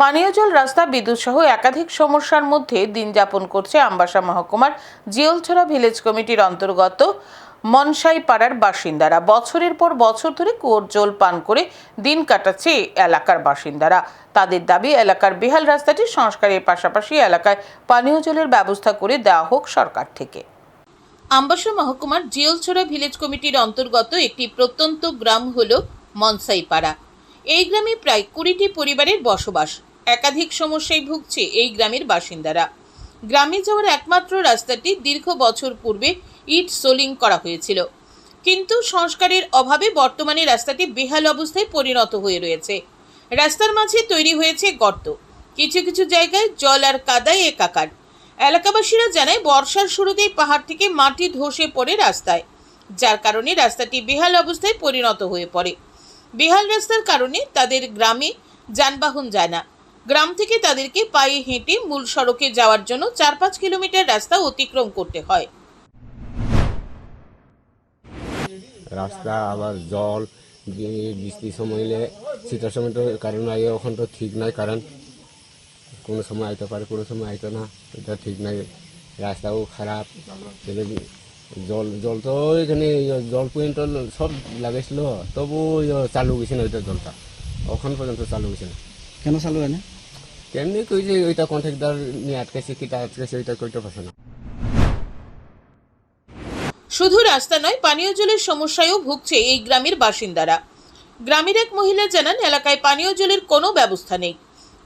পানীয় জল, রাস্তা বিদ্যুৎ সহ একাধিক সমস্যার মধ্যে দিন যাপন করছে আমবাসা মহকুমার জিওলছড়া ভিলেজ কমিটির অন্তর্গত মনসাই পাড়ার বাসিন্দারা। বছরের পর বছর ধরে কুয়োর জল পান করে দিন কাটাচ্ছে এলাকার বাসিন্দারা। তাদের দাবি, এলাকার বেহাল রাস্তাটি সংস্কারের পাশাপাশি এলাকায় পানীয় জলের ব্যবস্থা করে দেওয়া হোক সরকার থেকে। আমবাসা মহকুমার জিওলছড়া ভিলেজ কমিটির অন্তর্গত একটি প্রত্যন্ত গ্রাম হল মনসাইপাড়া। এই গ্রামে প্রায় কুড়িটি পরিবারের বসবাস। একাধিক সমস্যায় ভুগছে এই গ্রামের বাসিন্দারা। গ্রামে যাওয়ার একমাত্র রাস্তাটি দীর্ঘ বছর পূর্বে ইট সোলিং করা হয়েছিল। কিন্তু সংস্কারের অভাবে বর্তমানে রাস্তাটি বেহাল অবস্থায় পরিণত হয়ে রয়েছে। রাস্তার মাঝে তৈরি হয়েছে গর্ত। কিছু কিছু জায়গায় জল আর কাদায় একাকার। এলাকাবাসীরা জানায়, বর্ষার শুরুতেই পাহাড় থেকে মাটি ধসে পড়ে রাস্তায়, যার কারণে রাস্তাটি বেহাল অবস্থায় পরিণত হয়ে পড়ে। বেহাল রাস্তার কারণে তাদের গ্রামে যানবাহন যায় না। গ্রাম থেকে তাদেরকে পায়ে হেঁটে মূল সড়কে যাওয়ার জন্য চার পাঁচ কিলোমিটার রাস্তা অতিক্রম করতে হয়। রাস্তা, আবার জল বৃষ্টির সময় এলে শীতের সময় তো কারণ আগে ওখান তো ঠিক নাই কারণ কোনো সময় আইতে পারে, কোনো সময় আইতো না, এটা ঠিক নাই। রাস্তাও খারাপ জল জল তো এখানে জল পর্যন্ত সব লাগাইছিল। তবু চালু গেছে না ওইটা জলটা। ওখান পর্যন্ত চালু গেছে না। কেন চালু হয় না? কেমনি কই যে ওইটা কন্ট্রাক্টর নিয়ে আটকেছে কিটা আটকেছে ওইটা কইতে পারছে না। শুধু রাস্তা নয় পানীয় জলের সমস্যায়ও ভুগছে এই গ্রামের বাসিন্দারা। গ্রামের এক মহিলা জানান এলাকায় পানীয় জলের কোনো ব্যবস্থা নেই।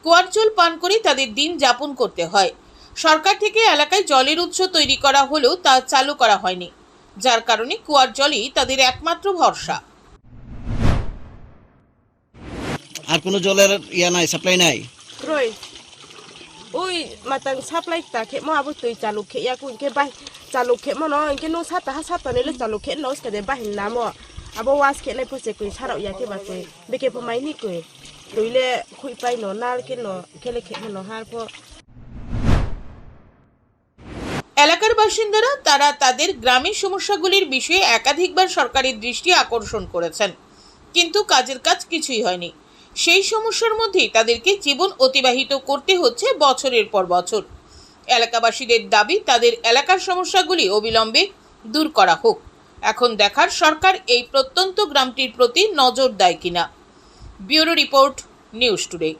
কুয়ার জল পান করে তাদের দিন যাপন করতে হয়। সরকার থেকে এলাকায় জলের উৎস তৈরি করা হলেও তা চালু করা হয়নি। যার কারণে কুয়ার জলই তাদের একমাত্র ভরসা। আর কোনো জলের ইয়া নাই সাপ্লাই নাই? ওই মাতা সাপ্লাই থাকে মো আবার তুই চালু খেয়ে ইয়া কুইকে বাই চালু খেয়ে মনে হয় কিন্তু সাতা তাহা সাতা নিলে চালু খেয়ে নস কেদে বাহিন না মো আবার ওয়াশ খেলে ফসে কই সারা ইয়া কেবা কই বেকে ফমাইনি কই। তুইলে খুই পাইল নার কেন খেলে খেয়ে মনে হয় আর বাসিন্দারা, তারা তাদের গ্রামের সমস্যাগুলির বিষয়ে একাধিকবার সরকারের দৃষ্টি আকর্ষণ করেছেন। কিন্তু কাজের কাজ কিছুই হয়নি। সেই সমস্যার মধ্যেই তাদেরকে জীবন অতিবাহিত করতে হচ্ছে বছরের পর বছর। এলাকাবাসীদের দাবি, তাদের এলাকার সমস্যাগুলি অবিলম্বে দূর করা হোক। এখন দেখার সরকার এই প্রত্যন্ত গ্রামটির প্রতি নজর দেয় কিনা। Bureau report, news today.